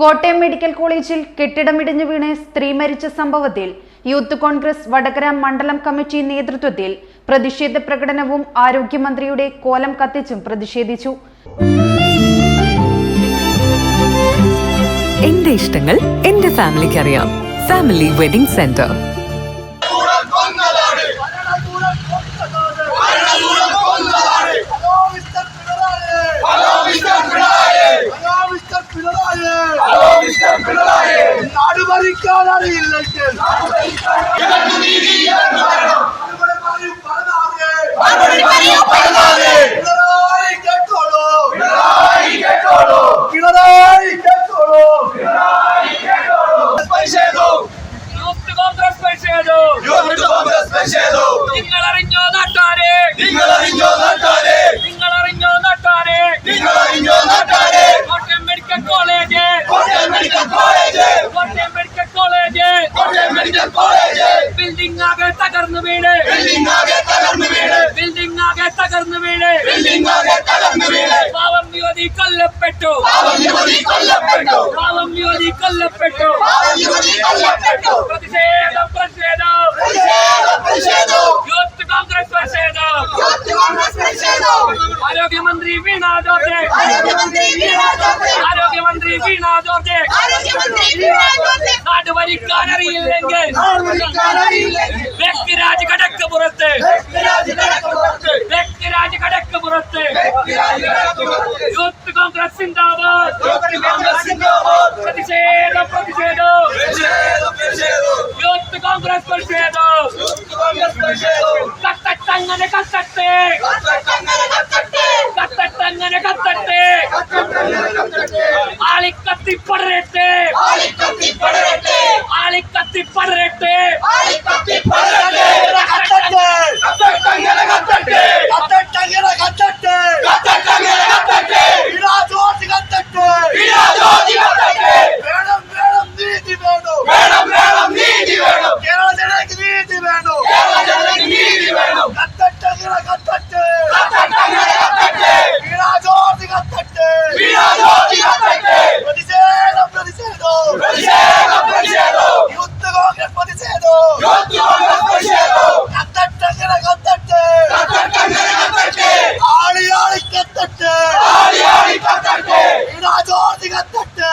Kottayam medical കോളേജിൽ കെട്ടിടമിടിഞ്ഞു വീണ് സ്ത്രീ മരിച്ച സംഭവത്തിൽ യൂത്ത് കോൺഗ്രസ് വടകര മണ്ഡലം കമ്മിറ്റി നേതൃത്വത്തിൽ പ്രതിഷേധ പ്രകടനവും ആരോഗ്യമന്ത്രിയുടെ കോലം കത്തിച്ചും പ്രതിഷേധിച്ചു. എന്റെ ഇഷ്ടങ്ങൾ എന്റെ ഫാമിലിക്ക് അറിയാം ഫാമിലി വെഡിംഗ് സെന്റർ. കോൺഗ്രസ് അറിയില്ലെങ്കിൽ നിങ്ങൾ അറിഞ്ഞോ നാട്ടാരെ നിങ്ങൾ അറിഞ്ഞോ നാട്ടാരെ Kottayam medical college Kottayam medical college building ആകെ തകർന്നു വീട് ബിൽഡിംഗ് ആകെ തകർന്നു വീട് പാവം യുവതി കൊല്ലപ്പെട്ടു. പാവം യുവതി കൊല്ലപ്പെട്ടു. പ്രതിഷേധം പ്രതിഷേധം. പ്രതിഷേധം കോൺഗ്രസ് പ്രതിഷേധം ആരോഗ്യമന്ത്രി വീണ ജോർജ് ആരോഗ്യമന്ത്രി വീണ ജോർജ് നാട് ഭരിക്കാൻ അറിയില്ലെങ്കിൽ വ്യക്തിരാജ് കടക്ക് പുറത്ത് വ്യക്തിരാജ് കടക്ക് പുറത്ത് യൂത്ത് കോൺഗ്രസ് സിന്ദാബാദ് പ്രതിഷേധം പ്രതിഷേധം. യൂത്ത് കോൺഗ്രസ് പ്രതിഷേധം. കത്തട്ടങ്ങനെ കത്തട്ടെ. കത്തട്ടങ്ങനെ കത്തട്ടെ. ആളിക്കത്തി പടരട്ടെ ആളിക്കത്തി പടരട്ടെ കത്തട്ടങ്ങനെ കത്തട്ടെ ഇടാ ജോർജ് കത്തട്ടെ വേണം വേണം നീതി വേണം കേരള ജനതയ്ക്ക് നീതി വേണം കത്തട്ടങ്ങനെ കത്തട്ടെ ഇടാ ജോർജ് കത്തട്ടെ പ്രതിഷേധം പ്രതിഷേധം യൂത്ത് കോൺഗ്രസ് പ്രതിഷേധം കത്തട്ടങ്ങനെ കത്തട്ടെ ആളി ആളി കത്തട്ടെ ഇടാ ജോർജ് കത്തട്ടെ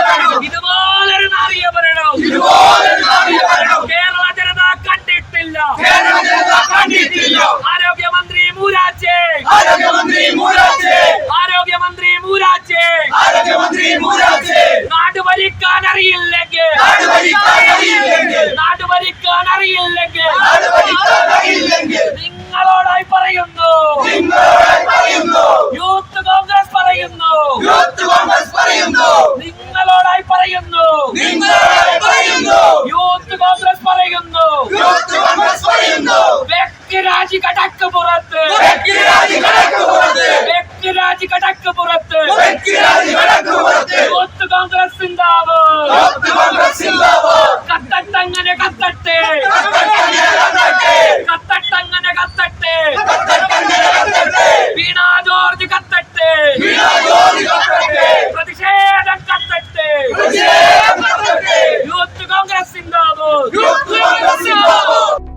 ഭരണം. ഇതുപോലൊരു നാറിയ ഭരണം. കേരള ജനത കണ്ടിട്ടില്ല. ആരോഗ്യമന്ത്രി മൂരാച്ചേ. ആരോഗ്യമന്ത്രി മൂരാച്ചേ. നാട് ഭരിക്കാൻ അറിയില്ലെങ്കിൽ. നാട് ഭരിക്കാൻ അറിയില്ലെങ്കിൽ. നിങ്ങളോടായി പറയുന്നു. യൂത്ത് കോൺഗ്രസ് പറയുന്നു. നിങ്ങളോടായി പറയുന്നു. യൂത്ത് കോൺഗ്രസ് പറയുന്നു. വ്യക്തിരാജി കടക്ക് പുറത്ത്. വ്യക്തിരാജി കടക്ക് പുറത്ത്. യൂത്ത് കോൺഗ്രസ് സിന്ദാബാദ് കത്തട്ടങ്ങനെ കത്തട്ടെ കത്തട്ടങ്ങനെ കത്തട്ടെ വീണ ജോർജ് കത്തട്ടെ പ്രതിഷേധം കത്തട്ടെ യൂത്ത് കോൺഗ്രസ് സിന്ദാബാദ്